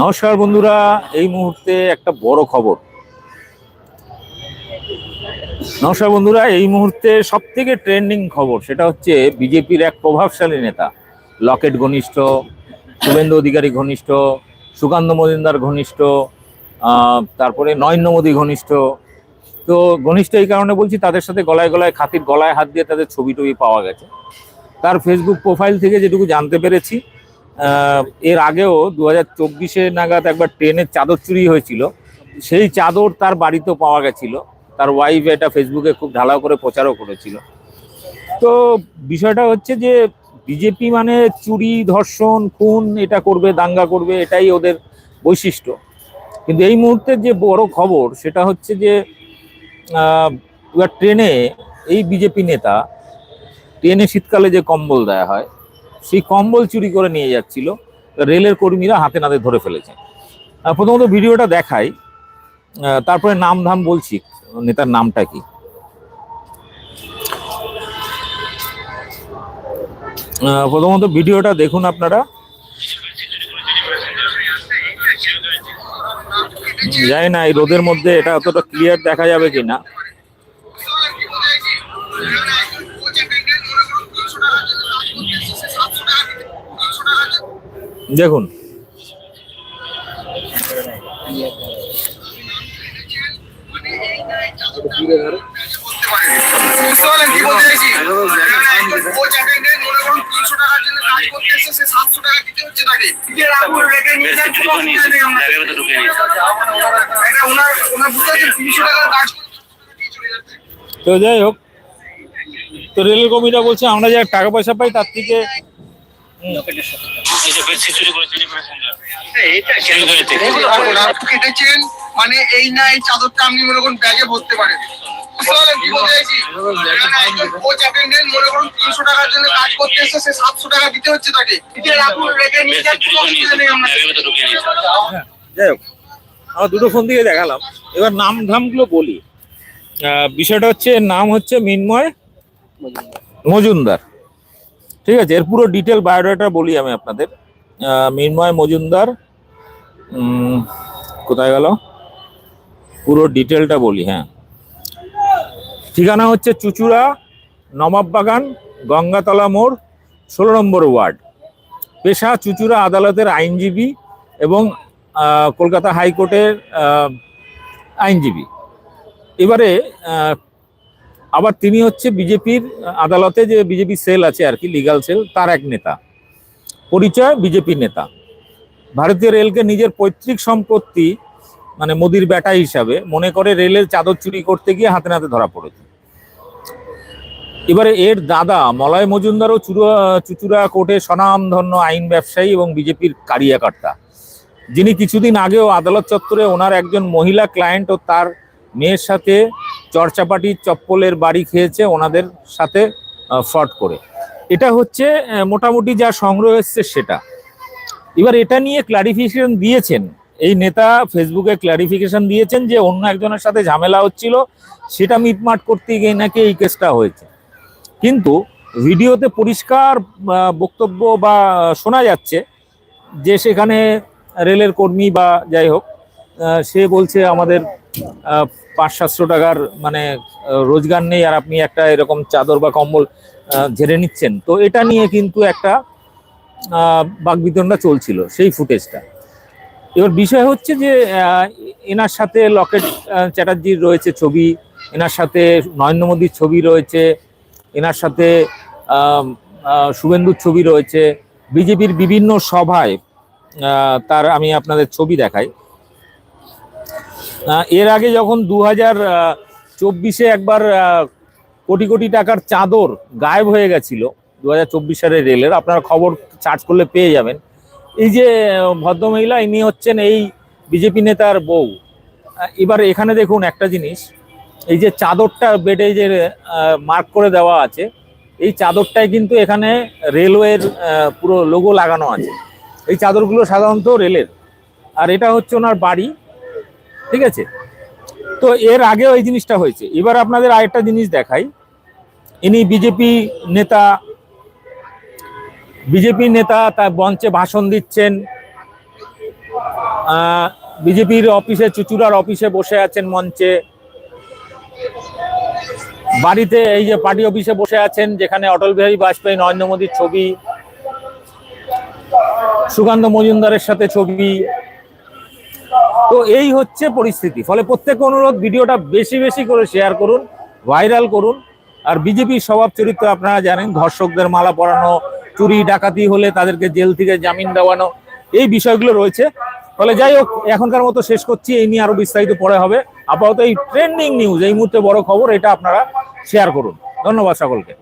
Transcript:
নমস্কার বন্ধুরা, এই মুহূর্তে একটা বড় খবর। নমস্কার বন্ধুরা, এই মুহূর্তে সব থেকে ট্রেন্ডিং খবর সেটা হচ্ছে বিজেপির এক প্রভাবশালী নেতা, লকেট ঘনিষ্ঠ, শুভেন্দু অধিকারী ঘনিষ্ঠ, সুকান্ত মজুমদার ঘনিষ্ঠ তারপরে নরেন্দ্র মোদী ঘনিষ্ঠ তো ঘনিষ্ঠ এই কারণে বলছি, তাদের সাথে গলায় গলায়, খাতির গলায় হাত দিয়ে তাদের ছবি টবি পাওয়া গেছে। তার ফেসবুক প্রোফাইল থেকে যেটুকু জানতে পেরেছি এর আগেও দু হাজার চব্বিশে নাগাদ একবার ট্রেনের চাদর চুরি হয়েছিল। সেই চাদর তার বাড়িতেও পাওয়া গেছিল। তার ওয়াইফ এটা ফেসবুকে খুব ঢালাও করে প্রচারও করেছিল। তো বিষয়টা হচ্ছে যে বিজেপি মানে চুরি, ধর্ষণ, খুন, এটা করবে, দাঙ্গা করবে, এটাই ওদের বৈশিষ্ট্য। কিন্তু এই মুহূর্তে যে বড় খবর, সেটা হচ্ছে যে এবার ট্রেনে এই বিজেপি নেতা ট্রেনে শীতকালে যে কম্বল দেয়া হয়, সেই কম্বল চুরি করে নিয়ে যাচ্ছিল। রেলের কর্মীরা হাতে নাতে ধরে ফেলেছে। প্রথমত ভিডিওটা দেখাই। তারপরে নাম ধাম বলছি, নেতার নামটা কি? প্রথমত ভিডিওটা দেখুন আপনারা। জানি না, এই রোদের মধ্যে এটা অতটা ক্লিয়ার দেখা যাবে কিনা দেখুন বুঝতে পারলেন কি? তো যাই হোক তো রেলের কর্মীরা বলছে আমরা যা টাকা পয়সা পাই তার থেকে কেটেছেন, মানে এই না এই চাদরটা আপনি মনে করুন ব্যাগে ভরতে পারেন। বুঝতে পারলেন কি বলতে চাইছি? এখানে একজন কোচ attendant মনে করুন 300 টাকার জন্য কাজ করতে এসেছে, সে 700 টাকা দিতে হচ্ছে তাকে। নিজের আঙুল রেখে নিয়ে যান, কোনো অসুবিধা নেই আমার। হ্যাঁ, যাই হোক আমার দুটো ফোন দিয়ে দেখালাম। এবার নাম ধামগুলো বলি। বিষয়টা হচ্ছে এর নাম হচ্ছে মিন্ময় মজুমদার। ঠিক আছে এর পুরো ডিটেল বায়োডাটা বলি আমি আপনাদের। আহ, মিন্ময় মজুমদার কোথায় গেল? পুরো ডিটেলটা বলি হ্যাঁ। ঠিকানা হচ্ছে চুচুড়া নবাববাগান গঙ্গাতলা মোড়, ষোলো নম্বর ওয়ার্ড। পেশা চুচুড়া আদালতের আইনজীবী এবং কলকাতা হাইকোর্টের আইনজীবী। এবারে আবার তিনি হচ্ছে বিজেপির আদালতে যে বিজেপি সেল আছে আর কি, লিগাল সেল, তার এক নেতা। পরিচয় বিজেপি নেতা। ভারতীয় রেলকে নিজের পৈতৃক সম্পত্তি মানে মোদির বেটা হিসাবে মনে করে রেলের চাদর চুরি করতে গিয়ে হাতে নাতে ধরা পড়েছে। এবারে এর দাদা মলয় মজুমদারও চুরুয়া চুচুড়া কোর্টে স্বনামধন্য আইন ব্যবসায়ী এবং বিজেপির কারিয়াকর্তা। যিনি কিছুদিন আগেও আদালত চত্বরে ওনার একজন মহিলা ক্লায়েন্ট ও তার মেয়ের সাথে চর্চাপাটি, চপ্পলের বাড়ি খেয়েছে ওনাদের সাথে ফ্রড করে। এটা হচ্ছে মোটামুটি যা সংগ্রহ এসছে সেটা। এবার এটা নিয়ে ক্লারিফিকেশন দিয়েছেন এই নেতা ফেসবুকে ক্লারিফিকেশন দিয়েছেন যে অন্য একজনের সাথে ঝামেলা হচ্ছিল সেটা মিটমাট করতে গিয়ে নাকি এই কেসটা হয়েছে। কিন্তু ভিডিওতে পরিষ্কার বক্তব্য বা শোনা যাচ্ছে যে সেখানে রেলের কর্মী বা যাই হোক সে বলছে আমাদের পাঁচ সাতশো টাকার মানে রোজগার নেই আর আপনি একটা এরকম চাদর বা কম্বল ঝেড়ে নিচ্ছেন। তো এটা নিয়ে কিন্তু একটা আহ, বাকবিতণ্ডা চলছিল সেই ফুটেজটা। এবার বিষয় হচ্ছে যে এনার সাথে লকেট চ্যাটার্জির রয়েছে ছবি, এনার সাথে নরেন্দ্র মোদীর ছবি রয়েছে, এনার সাথে শুভেন্দুর ছবি রয়েছে, বিজেপির বিভিন্ন সভায় তার আমি আপনাদের ছবি দেখাই। এর আগে যখন দু হাজার চব্বিশে একবার কোটি কোটি টাকার চাদর গায়েব হয়ে গেছিল দু হাজার চব্বিশ সালের রেলের, আপনারা খবর সার্চ করলে পেয়ে যাবেন। এই যে ভদ্রমহিলা, ইনি হচ্ছেন এই বিজেপি নেতার বউ। এবার এখানে দেখুন একটা জিনিস, এই যে চাদরটা বেডে যে মার্ক করে দেওয়া আছে, এই চাদরটায় কিন্তু এখানে রেলওয়ের পুরো লোগো লাগানো আছে। এই চাদরগুলো সাধারণত রেলের আর এটা হচ্ছে ওনার বাড়ি, ঠিক আছে? তো এর আগেও এই জিনিসটা হয়েছে। এবার আপনাদের আরেকটা জিনিস দেখাই। ইনি বিজেপি নেতা বিজেপি নেতা তার মঞ্চে ভাষণ দিচ্ছেন। বিজেপির অফিসে, চুচুড়ার অফিসে বসে আছেন মঞ্চে। বাড়িতে এই যে পার্টি অফিসে বসে আছেন, যেখানে অটল বিহারী বাজপেয়ী, নরেন্দ্র মোদীর ছবি, সুকান্ত মজুমদারের সাথে ছবি। তো এই হচ্ছে পরিস্থিতি। ফলে প্রত্যেক অনুরোধ, ভিডিওটা বেশি বেশি করে শেয়ার করুন ভাইরাল করুন। আর বিজেপির স্বভাব চরিত্র আপনারা জানেন, ধর্ষকদের মালা পরানো চুরি, ডাকাতি হলে তাদেরকে জেল থেকে জামিন দেওয়ানো, এই বিষয়গুলো রয়েছে। ফলে যাই হোক, এখনকার মতো শেষ করছি, এই নিয়ে আরও বিস্তারিত পরে হবে। আপাতত এই ট্রেন্ডিং নিউজ এই মুহূর্তে বড় খবর, এটা আপনারা শেয়ার করুন। ধন্যবাদ সকলকে।